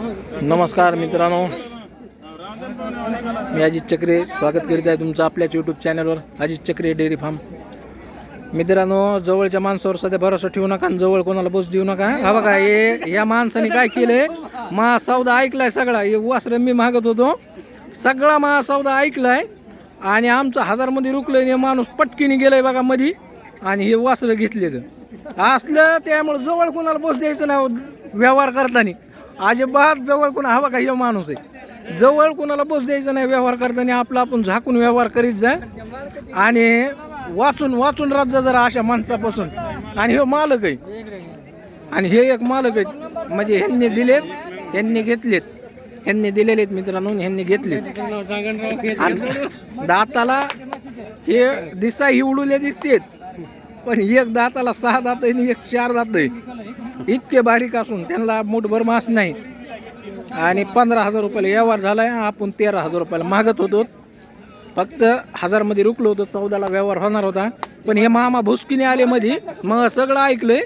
नमस्कार मित्रांनो. मी अजित चक्रे. स्वागत करीत आहे तुमचं आपल्याच यूट्यूब चॅनलवर अजित चक्रे डेअरी फार्म. मित्रांनो जवळच्या माणसावर सध्या भरोसा ठेवू नका आणि जवळ कोणाला बस देऊ नका. हा बघा हे या माणसाने काय केलंय मा सौदा ऐकलाय सगळा. हे वासर मी मागत होतो. सगळा मा सौदा ऐकलाय. आणि आमचं हजारमध्ये रुकलंय आणि हे माणूस पटकीने गेलंय बघा मधी. आणि हे वासरं घेतले असलं त्यामुळे जवळ कोणाला बस द्यायचं नाही व्यवहार करताना. अजिबात जवळ कोणा हवा का हे माणूस आहे. जवळ कोणाला बस द्यायचं नाही व्यवहार करताना आपला आपण झाकून व्यवहार करीत जा. आणि वाचून वाचून राहत जा जरा अशा माणसापासून. आणि हे मालक आहे. आणि हे एक मालक आहेत म्हणजे ह्यांनी दिलेत ह्यांनी घेतलेत. ह्यांनी दिलेले आहेत मित्रांनो ह्यांनी घेतलेत. आणि दाताला हे दिसा हिवडूले दिसतेत. पण एक दाताला सहा दात आहे आणि एक चार दात आहे. इतके बारीक असून त्यांना मुठभर मास नाही. आणि पंधरा हजार रुपयाला व्यवहार झालाय. आपण तेरा हजार रुपयाला मागत होतो. फक्त हजारमध्ये रुकलो होतो. चौदाला व्यवहार होणार होता. पण हे मामा भुसकीने आले मध्ये मग सगळं ऐकलंय.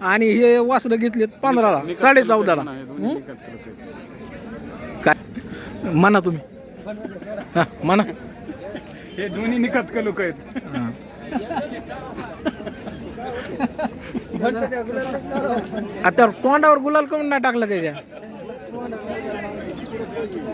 आणि हे वासरं घेतलेत पंधराला साडे चौदाला? काय? म्हणा तुम्ही. हा म्हणा. हे दोन्ही निकत लोक आहेत. आता तोंडावर गुलाल कमी नाही टाकला त्याच्या?